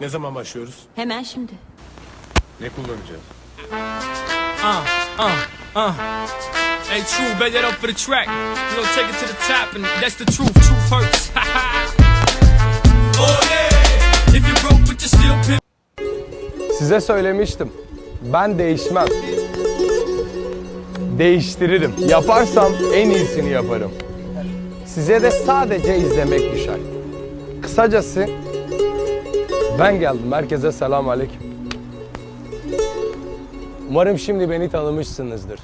Ne zaman başlıyoruz? Hemen şimdi. Ne kullanacağız? Uh, uh, uh. Hey, true, bet that up for the track. We gonna take it to the top, and that's the truth. Truth hurts. oh yeah. If you broke, but you still pimp. Size söylemiştim. Ben değişmem. Değiştiririm. Yaparsam en iyisini yaparım. Size de sadece izlemek düşer. Kısacası ben geldim. Herkese selam aleyküm. Umarım şimdi beni tanımışsınızdır.